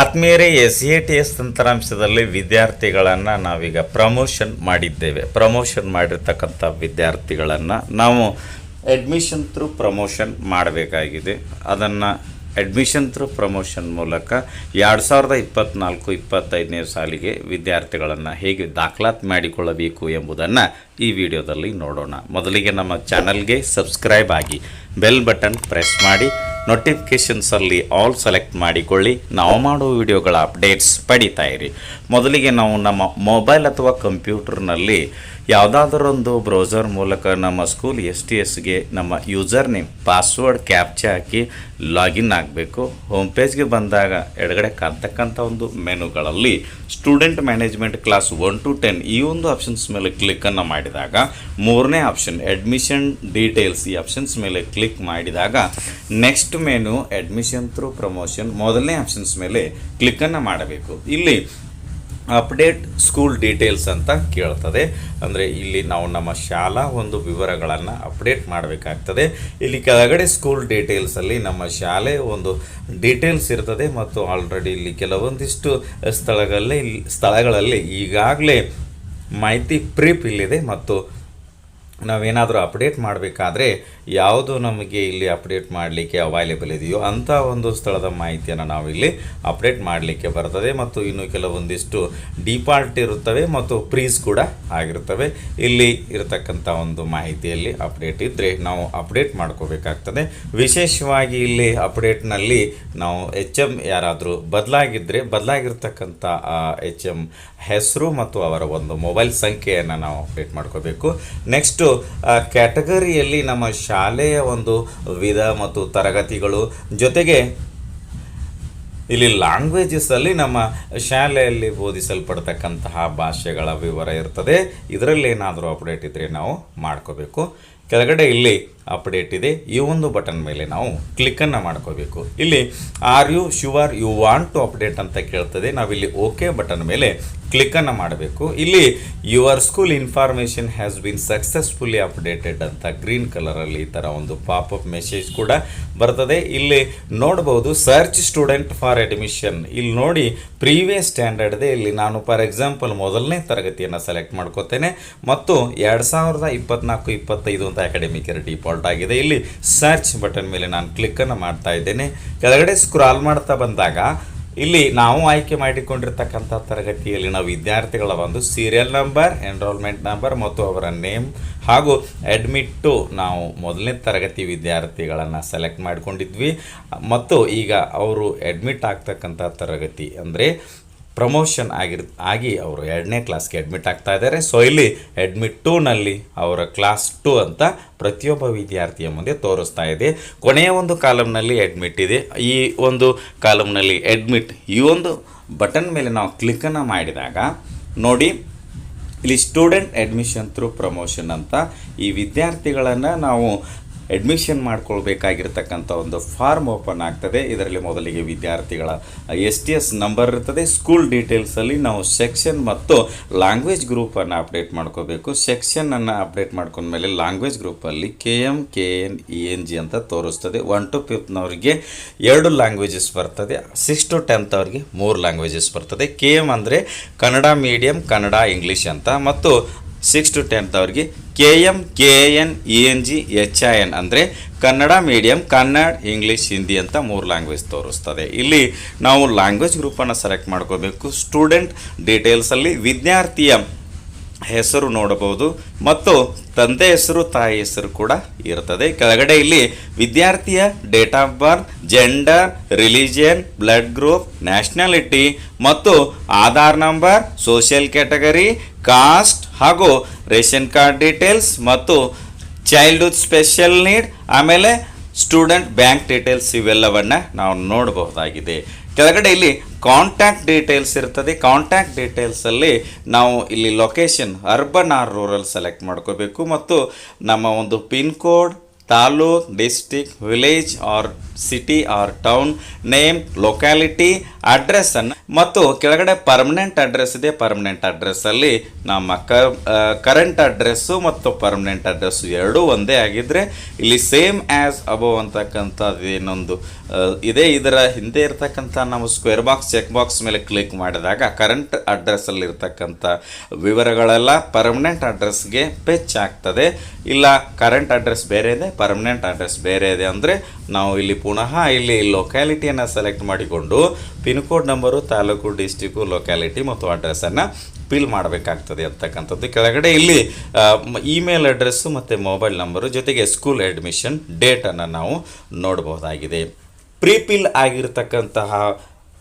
ಆತ್ಮೀಯರೇ, S A T S ತಂತ್ರಾಂಶದಲ್ಲಿ ವಿದ್ಯಾರ್ಥಿಗಳನ್ನು ನಾವೀಗ ಪ್ರಮೋಷನ್ ಮಾಡಿದ್ದೇವೆ. ಪ್ರಮೋಷನ್ ಮಾಡಿರ್ತಕ್ಕಂಥ ವಿದ್ಯಾರ್ಥಿಗಳನ್ನು ನಾವು ಅಡ್ಮಿಷನ್ ಥ್ರೂ ಪ್ರಮೋಷನ್ ಮಾಡಬೇಕಾಗಿದೆ. ಅದನ್ನು ಅಡ್ಮಿಷನ್ ಥ್ರೂ ಪ್ರಮೋಷನ್ ಮೂಲಕ ಎರಡು ಸಾವಿರದ ಇಪ್ಪತ್ತ್ನಾಲ್ಕು ಇಪ್ಪತ್ತೈದನೇ ಸಾಲಿಗೆ ವಿದ್ಯಾರ್ಥಿಗಳನ್ನು ಹೇಗೆ ದಾಖಲಾತಿ ಮಾಡಿಕೊಳ್ಳಬೇಕು ಎಂಬುದನ್ನು ಈ ವಿಡಿಯೋದಲ್ಲಿ ನೋಡೋಣ. ಮೊದಲಿಗೆ ನಮ್ಮ ಚಾನಲ್ಗೆ ಸಬ್ಸ್ಕ್ರೈಬ್ ಆಗಿ ಬೆಲ್ ಬಟನ್ ಪ್ರೆಸ್ ಮಾಡಿ ನೋಟಿಫಿಕೇಷನ್ಸಲ್ಲಿ ಆಲ್ ಸೆಲೆಕ್ಟ್ ಮಾಡಿಕೊಳ್ಳಿ. ನಾವು ಮಾಡೋ ವಿಡಿಯೋಗಳ ಅಪ್ಡೇಟ್ಸ್ ಪಡಿತಾ ಇರಿ. ಮೊದಲಿಗೆ ನಾವು ನಮ್ಮ ಮೊಬೈಲ್ ಅಥವಾ ಕಂಪ್ಯೂಟರ್ನಲ್ಲಿ ಯಾವುದಾದರೊಂದು ಬ್ರೌಸರ್ ಮೂಲಕ ನಮ್ಮ ಸ್ಕೂಲ್ ಎಸ್ ಟಿ ಎಸ್ಗೆ ನಮ್ಮ ಯೂಸರ್ ನೇಮ್ ಪಾಸ್ವರ್ಡ್ ಕ್ಯಾಪ್ಚೆ ಹಾಕಿ ಲಾಗಿನ್ ಆಗಬೇಕು. ಹೋಮ್ ಪೇಜ್ಗೆ ಬಂದಾಗ ಎಡಗಡೆ ಕಾಣ್ತಕ್ಕಂಥ ಒಂದು ಮೆನುಗಳಲ್ಲಿ student management class one to ten ಈ ಒಂದು ಆಪ್ಷನ್ಸ್ ಮೇಲೆ ಕ್ಲಿಕ್ಕನ್ನು ಮಾಡಿದಾಗ, ಮೂರನೇ ಆಪ್ಷನ್ ಅಡ್ಮಿಷನ್ ಡೀಟೇಲ್ಸ್ ಈ ಆಪ್ಷನ್ಸ್ ಮೇಲೆ ಕ್ಲಿಕ್ ಮಾಡಿದಾಗ next menu admission through promotion ಮೊದಲನೇ ಆಪ್ಷನ್ಸ್ ಮೇಲೆ ಕ್ಲಿಕ್ಕನ್ನು ಮಾಡಬೇಕು. ಇಲ್ಲಿ ಅಪ್ಡೇಟ್ ಸ್ಕೂಲ್ ಡೀಟೇಲ್ಸ್ ಅಂತ ಕೇಳ್ತದೆ. ಅಂದರೆ ಇಲ್ಲಿ ನಾವು ನಮ್ಮ ಶಾಲಾ ಒಂದು ವಿವರಗಳನ್ನು ಅಪ್ಡೇಟ್ ಮಾಡಬೇಕಾಗ್ತದೆ. ಇಲ್ಲಿ ಕೆಳಗಡೆ ಸ್ಕೂಲ್ ಡೀಟೇಲ್ಸಲ್ಲಿ ನಮ್ಮ ಶಾಲೆ ಒಂದು ಡೀಟೇಲ್ಸ್ ಇರ್ತದೆ ಮತ್ತು ಆಲ್ರೆಡಿ ಇಲ್ಲಿ ಕೆಲವೊಂದಿಷ್ಟು ಸ್ಥಳಗಳಲ್ಲಿ ಸ್ಥಳಗಳಲ್ಲಿ ಈಗಾಗಲೇ ಮಾಹಿತಿ ಪ್ರೀಪ್ ಇಲ್ಲಿದೆ ಮತ್ತು ನಾವೇನಾದರೂ ಅಪ್ಡೇಟ್ ಮಾಡಬೇಕಾದ್ರೆ ಯಾವುದು ನಮಗೆ ಇಲ್ಲಿ ಅಪ್ಡೇಟ್ ಮಾಡಲಿಕ್ಕೆ ಅವೈಲೇಬಲ್ ಇದೆಯೋ ಅಂಥ ಒಂದು ಸ್ಥಳದ ಮಾಹಿತಿಯನ್ನು ನಾವು ಇಲ್ಲಿ ಅಪ್ಡೇಟ್ ಮಾಡಲಿಕ್ಕೆ ಬರ್ತದೆ. ಮತ್ತು ಇನ್ನು ಕೆಲವೊಂದಿಷ್ಟು ಡಿಫಾಲ್ಟ್ ಇರುತ್ತವೆ ಮತ್ತು ಪ್ರೀಸ್ ಕೂಡ ಆಗಿರ್ತವೆ ಇಲ್ಲಿ ಇರತಕ್ಕಂಥ ಒಂದು ಮಾಹಿತಿಯಲ್ಲಿ ಅಪ್ಡೇಟ್ ಇದ್ದರೆ ನಾವು ಅಪ್ಡೇಟ್ ಮಾಡ್ಕೋಬೇಕಾಗ್ತದೆ. ವಿಶೇಷವಾಗಿ ಇಲ್ಲಿ ಅಪ್ಡೇಟ್ನಲ್ಲಿ ನಾವು ಎಚ್ ಎಂ ಯಾರಾದರೂ ಬದಲಾಗಿದ್ದರೆ ಬದಲಾಗಿರ್ತಕ್ಕಂಥ ಎಚ್ ಎಂ ಹೆಸರು ಮತ್ತು ಅವರ ಒಂದು ಮೊಬೈಲ್ ಸಂಖ್ಯೆಯನ್ನು ನಾವು ಅಪ್ಡೇಟ್ ಮಾಡ್ಕೋಬೇಕು. ನೆಕ್ಸ್ಟು ಕ್ಯಾಟಗರಿಯಲ್ಲಿ ನಮ್ಮ ಶಾಲೆಯ ಒಂದು ವಿಧ ಮತ್ತು ತರಗತಿಗಳು. ಜೊತೆಗೆ ಇಲ್ಲಿ ಲ್ಯಾಂಗ್ವೇಜಸ್ಸಲ್ಲಿ ನಮ್ಮ ಶಾಲೆಯಲ್ಲಿ ಬೋಧಿಸಲ್ಪಡ್ತಕ್ಕಂತಹ ಭಾಷೆಗಳ ವಿವರ ಇರ್ತದೆ. ಇದರಲ್ಲಿ ಏನಾದರೂ ಅಪ್ಡೇಟ್ ಇದ್ದರೆ ನಾವು ಮಾಡ್ಕೋಬೇಕು. ಕೆಳಗಡೆ ಇಲ್ಲಿ ಅಪ್ಡೇಟ್ ಇದೆ. ಈ ಒಂದು ಬಟನ್ ಮೇಲೆ ನಾವು ಕ್ಲಿಕ್ಕನ್ನು ಮಾಡ್ಕೋಬೇಕು. ಇಲ್ಲಿ are you sure you want to update ಅಂತ ಕೇಳ್ತದೆ. ನಾವಿಲ್ಲಿ ಓಕೆ ಬಟನ್ ಮೇಲೆ ಕ್ಲಿಕ್ಕನ್ನು ಮಾಡಬೇಕು. ಇಲ್ಲಿ your school information has been successfully updated ಅಂತ ಗ್ರೀನ್ ಕಲರಲ್ಲಿ ಈ ಥರ ಒಂದು ಪಾಪಪ್ ಮೆಸೇಜ್ ಕೂಡ ಬರ್ತದೆ. ಇಲ್ಲಿ ನೋಡ್ಬೋದು ಸರ್ಚ್ ಸ್ಟೂಡೆಂಟ್ ಫಾರ್ ಅಡ್ಮಿಷನ್ ಇಲ್ಲಿ ನೋಡಿ ಪ್ರೀವಿಯಸ್ ಸ್ಟ್ಯಾಂಡರ್ಡ್ದೆ ಇಲ್ಲಿ ನಾನು ಫಾರ್ ಎಕ್ಸಾಂಪಲ್ ಮೊದಲನೇ ತರಗತಿಯನ್ನು ಸೆಲೆಕ್ಟ್ ಮಾಡ್ಕೋತೇನೆ. ಮತ್ತು ಎರಡು ಸಾವಿರದ ಇಪ್ಪತ್ನಾಲ್ಕು, ಇಪ್ಪತ್ತೈದು ಅಂತ ಅಕಾಡೆಮಿಕ್ ಇಯರ್ ಡಿಫಾಲ್ಟ್ ಆಗಿದೆ. ಇಲ್ಲಿ ಸರ್ಚ್ ಬಟನ್ ಮೇಲೆ ನಾನು ಕ್ಲಿಕ್ಕನ್ನು ಮಾಡ್ತಾ ಇದ್ದೇನೆ. ಕೆಳಗಡೆ ಸ್ಕ್ರಾಲ್ ಮಾಡ್ತಾ ಬಂದಾಗ ಇಲ್ಲಿ ನಾವು ಆಯ್ಕೆ ಮಾಡಿಕೊಂಡಿರ್ತಕ್ಕಂಥ ತರಗತಿಯಲ್ಲಿ ನಾವು ವಿದ್ಯಾರ್ಥಿಗಳ ಒಂದು ಸೀರಿಯಲ್ ನಂಬರ್ ಎನ್ರೋಲ್ಮೆಂಟ್ ನಂಬರ್ ಮತ್ತು ಅವರ ನೇಮ್ ಹಾಗೂ ಅಡ್ಮಿಟ್ಟು ನಾವು ಮೊದಲನೇ ತರಗತಿ ವಿದ್ಯಾರ್ಥಿಗಳನ್ನು ಸೆಲೆಕ್ಟ್ ಮಾಡಿಕೊಂಡಿದ್ವಿ. ಮತ್ತು ಈಗ ಅವರು ಅಡ್ಮಿಟ್ ಆಗ್ತಕ್ಕಂಥ ತರಗತಿ ಅಂದರೆ ಪ್ರಮೋಷನ್ ಆಗಿರ್, ಆಗಿ ಅವರು ಎರಡನೇ ಕ್ಲಾಸ್ಗೆ ಅಡ್ಮಿಟ್ ಆಗ್ತಾ ಇದ್ದಾರೆ ಸೊ ಇಲ್ಲಿ ಅಡ್ಮಿಟ್ ಟೂನಲ್ಲಿ ಅವರ ಕ್ಲಾಸ್ ಟು ಅಂತ ಪ್ರತಿಯೊಬ್ಬ ವಿದ್ಯಾರ್ಥಿಯ ಮುಂದೆ ತೋರಿಸ್ತಾ ಇದೆ. ಕೊನೆಯ ಒಂದು ಕಾಲಮ್ನಲ್ಲಿ ಅಡ್ಮಿಟ್ ಇದೆ. ಈ ಒಂದು ಕಾಲಮ್ನಲ್ಲಿ ಅಡ್ಮಿಟ್ ಈ ಒಂದು ಬಟನ್ ಮೇಲೆ ನಾವು ಕ್ಲಿಕ್ಕನ್ನು ಮಾಡಿದಾಗ, ನೋಡಿ, ಇಲ್ಲಿ ಸ್ಟೂಡೆಂಟ್ ಅಡ್ಮಿಷನ್ ಥ್ರೂ ಪ್ರಮೋಷನ್ ಅಂತ ಈ ವಿದ್ಯಾರ್ಥಿಗಳನ್ನು ನಾವು ಅಡ್ಮಿಷನ್ ಮಾಡ್ಕೊಳ್ಬೇಕಾಗಿರ್ತಕ್ಕಂಥ ಒಂದು ಫಾರ್ಮ್ ಓಪನ್ ಆಗ್ತದೆ. ಇದರಲ್ಲಿ ಮೊದಲಿಗೆ ವಿದ್ಯಾರ್ಥಿಗಳ ಎಸ್ ಟಿ ಎಸ್ ನಂಬರ್ ಇರ್ತದೆ. ಸ್ಕೂಲ್ ಡೀಟೇಲ್ಸಲ್ಲಿ ನಾವು ಸೆಕ್ಷನ್ ಮತ್ತು ಲ್ಯಾಂಗ್ವೇಜ್ ಗ್ರೂಪನ್ನು ಅಪ್ಡೇಟ್ ಮಾಡ್ಕೋಬೇಕು. ಸೆಕ್ಷನನ್ನು ಅಪ್ಡೇಟ್ ಮಾಡ್ಕೊಂಡ್ಮೇಲೆ ಲ್ಯಾಂಗ್ವೇಜ್ ಗ್ರೂಪಲ್ಲಿ K M K N E N G ಅಂತ ತೋರಿಸ್ತದೆ. ಒನ್ ಟು ಫಿಫ್ತ್ನವ್ರಿಗೆ ಎರಡು ಲ್ಯಾಂಗ್ವೇಜಸ್ ಬರ್ತದೆ. ಸಿಕ್ಸ್ ಟು ಟೆಂತ್ ಅವ್ರಿಗೆ ಮೂರು ಲ್ಯಾಂಗ್ವೇಜಸ್ ಬರ್ತದೆ. ಕೆ ಎಂ ಅಂದರೆ ಕನ್ನಡ ಮೀಡಿಯಂ ಕನ್ನಡ ಇಂಗ್ಲೀಷ್ ಅಂತ. ಮತ್ತು ಸಿಕ್ಸ್ ಟು ಟೆಂತ್ ಅವ್ರಿಗೆ K M K N E N G H I N ಅಂದರೆ ಕನ್ನಡ ಮೀಡಿಯಂ ಕನ್ನಡ ಇಂಗ್ಲೀಷ್ ಹಿಂದಿ ಅಂತ ಮೂರು ಲ್ಯಾಂಗ್ವೇಜ್ ತೋರಿಸ್ತದೆ. ಇಲ್ಲಿ ನಾವು ಲ್ಯಾಂಗ್ವೇಜ್ ಗ್ರೂಪನ್ನು ಸೆಲೆಕ್ಟ್ ಮಾಡ್ಕೋಬೇಕು. ಸ್ಟೂಡೆಂಟ್ ಡೀಟೇಲ್ಸಲ್ಲಿ ವಿದ್ಯಾರ್ಥಿಯ ಹೆಸರು ನೋಡಬಹುದು ಮತ್ತು ತಂದೆ ಹೆಸರು, ತಾಯಿ ಹೆಸರು ಕೂಡ ಇರ್ತದೆ ಕೆಳಗಡೆ ಇಲ್ಲಿ ವಿದ್ಯಾರ್ಥಿಯ date of birth, gender, religion, blood group, nationality ಮತ್ತು Aadhaar number, social category, caste ಹಾಗೂ ರೇಷನ್ ಕಾರ್ಡ್ ಡೀಟೇಲ್ಸ್ ಮತ್ತು ಚೈಲ್ಡ್ಹುಡ್ ಸ್ಪೆಷಲ್ ನೀಡ್, ಆಮೇಲೆ ಸ್ಟೂಡೆಂಟ್ ಬ್ಯಾಂಕ್ ಡೀಟೇಲ್ಸ್ ಇವೆಲ್ಲವನ್ನು ನಾವು ನೋಡಬಹುದಾಗಿದೆ. ಕೆಳಗಡೆ ಇಲ್ಲಿ ಕಾಂಟ್ಯಾಕ್ಟ್ ಡೀಟೇಲ್ಸ್ ಇರ್ತದೆ ಕಾಂಟ್ಯಾಕ್ಟ್ ಡೀಟೇಲ್ಸಲ್ಲಿ ನಾವು ಇಲ್ಲಿ location urban or rural select ಮಾಡ್ಕೋಬೇಕು. ಮತ್ತು ನಮ್ಮ ಒಂದು pin code taluk district village or city or town name locality ಅಡ್ರೆಸ್ಸನ್ನು ಮತ್ತು ಕೆಳಗಡೆ ಪರ್ಮನೆಂಟ್ ಅಡ್ರೆಸ್ ಇದೆ. ಪರ್ಮನೆಂಟ್ ಅಡ್ರೆಸ್ಸಲ್ಲಿ ನಮ್ಮ ಕರೆಂಟ್ ಅಡ್ರೆಸ್ಸು ಮತ್ತು ಪರ್ಮನೆಂಟ್ ಅಡ್ರೆಸ್ಸು ಎರಡೂ ಒಂದೇ ಆಗಿದ್ದರೆ ಇಲ್ಲಿ ಸೇಮ್ ಆ್ಯಸ್ ಅಬೋವ್ ಅಂತಕ್ಕಂಥದ್ದು ಏನೊಂದು ಇದೆ ಇದೇ. ಇದರ ಹಿಂದೆ ಇರತಕ್ಕಂಥ ನಾವು ಸ್ಕ್ವೇರ್ ಬಾಕ್ಸ್ ಚೆಕ್ ಬಾಕ್ಸ್ ಮೇಲೆ ಕ್ಲಿಕ್ ಮಾಡಿದಾಗ ಕರೆಂಟ್ ಅಡ್ರೆಸ್ ಅಲ್ಲಿ ಇರ್ತಕ್ಕಂಥ ವಿವರಗಳೆಲ್ಲ ಪರ್ಮನೆಂಟ್ ಅಡ್ರೆಸ್ಗೆ ಪೆಚ್ ಆಗ್ತದೆ. ಇಲ್ಲ ಕರೆಂಟ್ ಅಡ್ರೆಸ್ ಬೇರೆ ಇದೆ ಪರ್ಮನೆಂಟ್ ಅಡ್ರೆಸ್ ಬೇರೆ ಇದೆ ಅಂದರೆ ನಾವು ಇಲ್ಲಿ ಪುನಃ ಇಲ್ಲಿ ಲೊಕ್ಯಾಲಿಟಿಯನ್ನು ಸೆಲೆಕ್ಟ್ ಮಾಡಿಕೊಂಡು pin code number taluk district locality ಮತ್ತು ಅಡ್ರೆಸ್ಸನ್ನು ಫಿಲ್ ಮಾಡಬೇಕಾಗ್ತದೆ ಅಂತಕ್ಕಂಥದ್ದು. ಕೆಳಗಡೆ ಇಲ್ಲಿ ಇಮೇಲ್ ಅಡ್ರೆಸ್ಸು ಮತ್ತು ಮೊಬೈಲ್ ನಂಬರು ಜೊತೆಗೆ ಸ್ಕೂಲ್ ಅಡ್ಮಿಷನ್ ಡೇಟನ್ನು ನಾವು ನೋಡಬಹುದಾಗಿದೆ ಪ್ರೀಪಿಲ್ ಆಗಿರ್ತಕ್ಕಂತಹ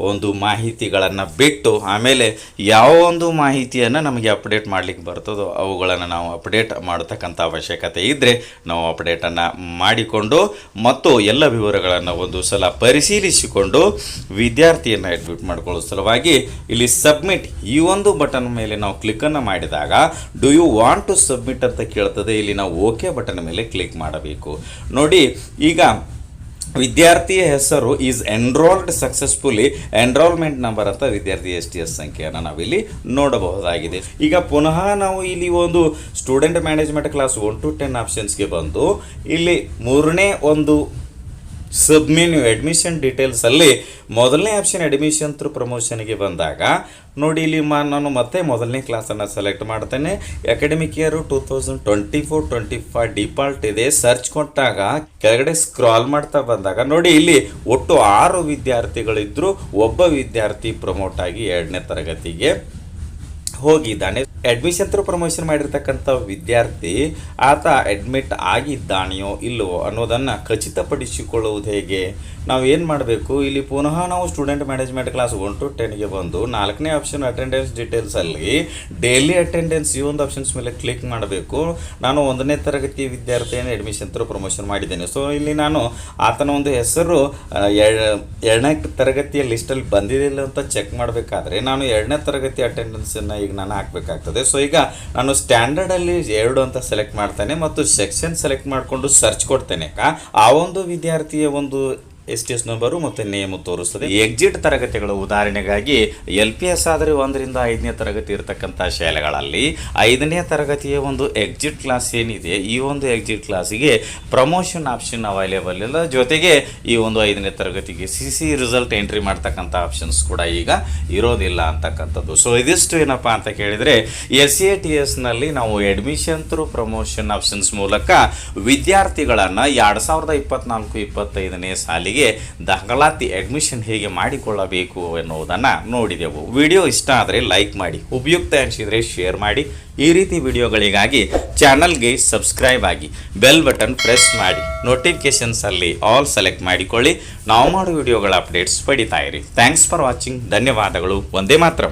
ಒಂದು ಮಾಹಿತಿಗಳನ್ನು ಬಿಟ್ಟು ಆಮೇಲೆ ಯಾವ ಒಂದು ಮಾಹಿತಿಯನ್ನು ನಮಗೆ ಅಪ್ಡೇಟ್ ಮಾಡಲಿಕ್ಕೆ ಬರ್ತದೋ ಅವುಗಳನ್ನು ನಾವು ಅಪ್ಡೇಟ್ ಮಾಡತಕ್ಕಂಥ ಅವಶ್ಯಕತೆ ಇದ್ದರೆ ನಾವು ಅಪ್ಡೇಟನ್ನು ಮಾಡಿಕೊಂಡು ಮತ್ತು ಎಲ್ಲ ವಿವರಗಳನ್ನು ಒಂದು ಸಲ ಪರಿಶೀಲಿಸಿಕೊಂಡು ವಿದ್ಯಾರ್ಥಿಯನ್ನು ಅಡ್ಮಿಟ್ ಮಾಡಿಕೊಳ್ಳೋ ಸಲುವಾಗಿ ಇಲ್ಲಿ ಸಬ್ಮಿಟ್ ಈ ಒಂದು ಬಟನ್ ಮೇಲೆ ನಾವು ಕ್ಲಿಕ್ಕನ್ನು ಮಾಡಿದಾಗ do you want to submit ಅಂತ ಕೇಳ್ತದೆ. ಇಲ್ಲಿ ನಾವು ಓಕೆ ಬಟನ್ ಮೇಲೆ ಕ್ಲಿಕ್ ಮಾಡಬೇಕು. ನೋಡಿ, ಈಗ ವಿದ್ಯಾರ್ಥಿಯ ಹೆಸರು is enrolled successfully enrolment number ಅಂತ ವಿದ್ಯಾರ್ಥಿ ಎಸ್ ಟಿ ಎಸ್ ಸಂಖ್ಯೆಯನ್ನು ನಾವಿಲ್ಲಿ ನೋಡಬಹುದಾಗಿದೆ. ಈಗ ಪುನಃ ನಾವು ಇಲ್ಲಿ ಒಂದು student management class one to ten ಆಪ್ಷನ್ಸ್ಗೆ ಬಂದು ಇಲ್ಲಿ ಮೂರನೇ ಒಂದು ಸಬ್ಮೆನ್ಯೂ ಅಡ್ಮಿಷನ್ ಡೀಟೇಲ್ಸಲ್ಲಿ ಮೊದಲನೇ ಆಪ್ಷನ್ ಅಡ್ಮಿಷನ್ ಥ್ರೂ ಪ್ರಮೋಷನ್ಗೆ ಬಂದಾಗ, ನೋಡಿ ಇಲ್ಲಿ ಮಾ ನಾನು ಮತ್ತೆ ಮೊದಲನೇ ಕ್ಲಾಸನ್ನು ಸೆಲೆಕ್ಟ್ ಮಾಡ್ತೇನೆ. Academic year two thousand twenty four twenty five default ಇದೆ. ಸರ್ಚ್ ಕೊಟ್ಟಾಗ ಕೆಳಗಡೆ ಸ್ಕ್ರಾಲ್ ಮಾಡ್ತಾ ಬಂದಾಗ, ನೋಡಿ ಇಲ್ಲಿ ಒಟ್ಟು ಆರು ವಿದ್ಯಾರ್ಥಿಗಳಿದ್ರು. ಒಬ್ಬ ವಿದ್ಯಾರ್ಥಿ ಪ್ರಮೋಟ್ ಆಗಿ ಎರಡನೇ ತರಗತಿಗೆ ಹೋಗಿದ್ದಾನೆ. ಅಡ್ಮಿಷನ್ ಥ್ರೂ ಪ್ರಮೋಷನ್ ಮಾಡಿರ್ತಕ್ಕಂಥ ವಿದ್ಯಾರ್ಥಿ ಆತ ಅಡ್ಮಿಟ್ ಆಗಿದ್ದಾನೆಯೋ ಇಲ್ಲವೋ ಅನ್ನೋದನ್ನು ಖಚಿತಪಡಿಸಿಕೊಳ್ಳುವುದು ಹೇಗೆ? ನಾವು ಏನು ಮಾಡಬೇಕು? ಇಲ್ಲಿ ಪುನಃ ನಾವು student management class one to ಟೆನ್ಗೆ ಬಂದು ನಾಲ್ಕನೇ ಆಪ್ಷನ್ ಅಟೆಂಡೆನ್ಸ್ ಡೀಟೇಲ್ಸಲ್ಲಿ ಡೈಲಿ ಅಟೆಂಡೆನ್ಸ್ ಈ ಒಂದು ಆಪ್ಷನ್ಸ್ ಮೇಲೆ ಕ್ಲಿಕ್ ಮಾಡಬೇಕು. ನಾನು ಒಂದನೇ ತರಗತಿ ವಿದ್ಯಾರ್ಥಿಯನ್ನು ಅಡ್ಮಿಷನ್ ಥ್ರೂ ಪ್ರಮೋಷನ್ ಮಾಡಿದ್ದೇನೆ. ಸೊ ಇಲ್ಲಿ ನಾನು ಆತನ ಒಂದು ಹೆಸರು ಎರಡನೇ ತರಗತಿಯ ಲಿಸ್ಟಲ್ಲಿ ಬಂದಿರಲಿಲ್ಲ ಅಂತ ಚೆಕ್ ಮಾಡಬೇಕಾದ್ರೆ ನಾನು ಎರಡನೇ ತರಗತಿ ಅಟೆಂಡೆನ್ಸನ್ನು ಈಗ ನಾನು ಹಾಕಬೇಕಾಗ್ತದೆ. ಸೊ ಈಗ ನಾನು ಸ್ಟ್ಯಾಂಡರ್ಡಲ್ಲಿ ಎರಡು ಅಂತ ಸೆಲೆಕ್ಟ್ ಮಾಡ್ತೇನೆ ಮತ್ತು ಸೆಕ್ಷನ್ ಸೆಲೆಕ್ಟ್ ಮಾಡಿಕೊಂಡು ಸರ್ಚ್ ಕೊಡ್ತೇನೆ. ಆ ಒಂದು ವಿದ್ಯಾರ್ಥಿಯ ಒಂದು ಎಸ್ ಟಿ ಎಸ್ ನಂಬರು ಮತ್ತು ನೇಮು ತೋರಿಸ್ತದೆ. ಎಕ್ಸಿಟ್ ತರಗತಿಗಳು ಉದಾಹರಣೆಗಾಗಿ ಎಲ್ ಪಿ ಎಸ್ ಆದರೆ ಒಂದರಿಂದ ಐದನೇ ತರಗತಿ ಇರತಕ್ಕಂಥ ಶಾಲೆಗಳಲ್ಲಿ ಐದನೇ ತರಗತಿಯ ಒಂದು ಎಕ್ಸಿಟ್ ಕ್ಲಾಸ್ ಏನಿದೆ, ಈ ಒಂದು ಎಕ್ಸಿಟ್ ಕ್ಲಾಸಿಗೆ ಪ್ರಮೋಷನ್ ಆಪ್ಷನ್ ಅವೈಲೇಬಲ್ ಇಲ್ಲ. ಜೊತೆಗೆ ಈ ಒಂದು ಐದನೇ ತರಗತಿಗೆ ಸಿ ಸಿ ರಿಸಲ್ಟ್ ಎಂಟ್ರಿ ಮಾಡ್ತಕ್ಕಂಥ ಆಪ್ಷನ್ಸ್ ಕೂಡ ಈಗ ಇರೋದಿಲ್ಲ ಅಂತಕ್ಕಂಥದ್ದು. ಸೊ ಇದಿಷ್ಟು ಏನಪ್ಪ ಅಂತ ಕೇಳಿದರೆ ಎಸ್ ಸಿ ಎ ಟಿ ಎಸ್ನಲ್ಲಿ ನಾವು ಅಡ್ಮಿಷನ್ ಥ್ರೂ ಪ್ರಮೋಷನ್ ಆಪ್ಷನ್ಸ್ ಮೂಲಕ ವಿದ್ಯಾರ್ಥಿಗಳನ್ನು ಎರಡು ಸಾವಿರದ ಇಪ್ಪತ್ನಾಲ್ಕು, ಇಪ್ಪತ್ತೈದನೇ ಸಾಲಿಗೆ ದಾಖಲಾತಿ ಅಡ್ಮಿಷನ್ ಹೇಗೆ ಮಾಡಿಕೊಳ್ಳಬೇಕು ಎನ್ನುವುದನ್ನು ನೋಡಿದೆವು. ವಿಡಿಯೋ ಇಷ್ಟ ಆದರೆ ಲೈಕ್ ಮಾಡಿ, ಉಪಯುಕ್ತ ಅನಿಸಿದರೆ ಶೇರ್ ಮಾಡಿ. ಈ ರೀತಿ ವಿಡಿಯೋಗಳಿಗಾಗಿ ಚಾನಲ್ಗೆ ಸಬ್ಸ್ಕ್ರೈಬ್ ಆಗಿ ಬೆಲ್ ಬಟನ್ ಪ್ರೆಸ್ ಮಾಡಿ ನೋಟಿಫಿಕೇಶನ್ಸಲ್ಲಿ ಆಲ್ ಸೆಲೆಕ್ಟ್ ಮಾಡಿಕೊಳ್ಳಿ. ನಾವು ಮಾಡೋ ವಿಡಿಯೋಗಳ ಅಪ್ಡೇಟ್ಸ್ ಪಡಿತಾ ಇರಿ. ಥ್ಯಾಂಕ್ಸ್ ಫಾರ್ ವಾಚಿಂಗ್ ಧನ್ಯವಾದಗಳು. ಒಂದೇ ಮಾತ್ರ.